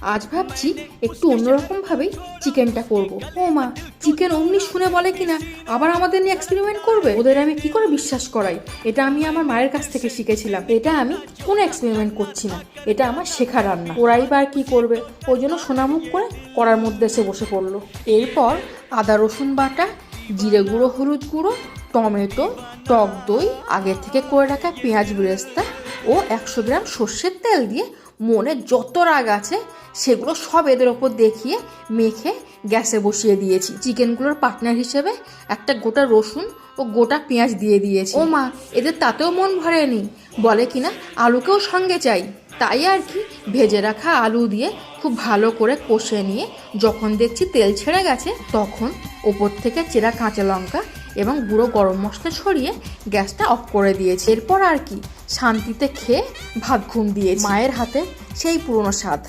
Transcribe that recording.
আজ ভাবছি একটু অন্যরকম ভাবেই চিকেনটা করব। ও মা, চিকেন অমনি শুনে বলে কিনা? আবার আমাদের নিয়ে এক্সপেরিমেন্ট করবে? ওদের আমি কি করে বিশ্বাস করাই? এটা আমি আমার মায়ের কাছ থেকে শিখেছিলাম। এটা আমি কোনো এক্সপেরিমেন্ট করছি না। এটা আমার শেখা রান্না। ওরাই বা কি করবে? ওই জন্য সোনামুখ করে করার মধ্যে এসে বসে পড়ল। এরপর আদা, রসুন বাটা, জিরে গুঁড়ো, হলুদ গুঁড়ো, টমেটো, টক দই, আগের থেকে করে রাখা পেঁয়াজ বেরেস্তা ও একশো গ্রাম সর্ষের তেল দিয়ে মনে যত রাগ আছে, সেগুলো সব এদের ওপর দেখিয়ে মেখে গ্যাসে বসিয়ে দিয়েছি। চিকেনগুলোর পার্টনার হিসেবে একটা গোটা রসুন ও গোটা পেঁয়াজ দিয়ে দিয়েছি। ও মা, এদের তাতেও মন ভরেনি বলে কিনা, আলুকেও সঙ্গে চাই। তাই আর কি, ভেজে রাখা আলু দিয়ে খুব ভালো করে কষে নিয়ে যখন দেখছি তেল ছেড়ে গেছে, তখন ওপর থেকে চেরা কাঁচা লঙ্কা এবং গুঁড়ো গরম মশলা ছড়িয়ে গ্যাসটা অফ করে দিয়েছি। এরপর আর কি, শান্তিতে খেয়ে ভাত ঘুম দিয়েছি। মায়ের হাতে সেই পুরনো স্বাদ।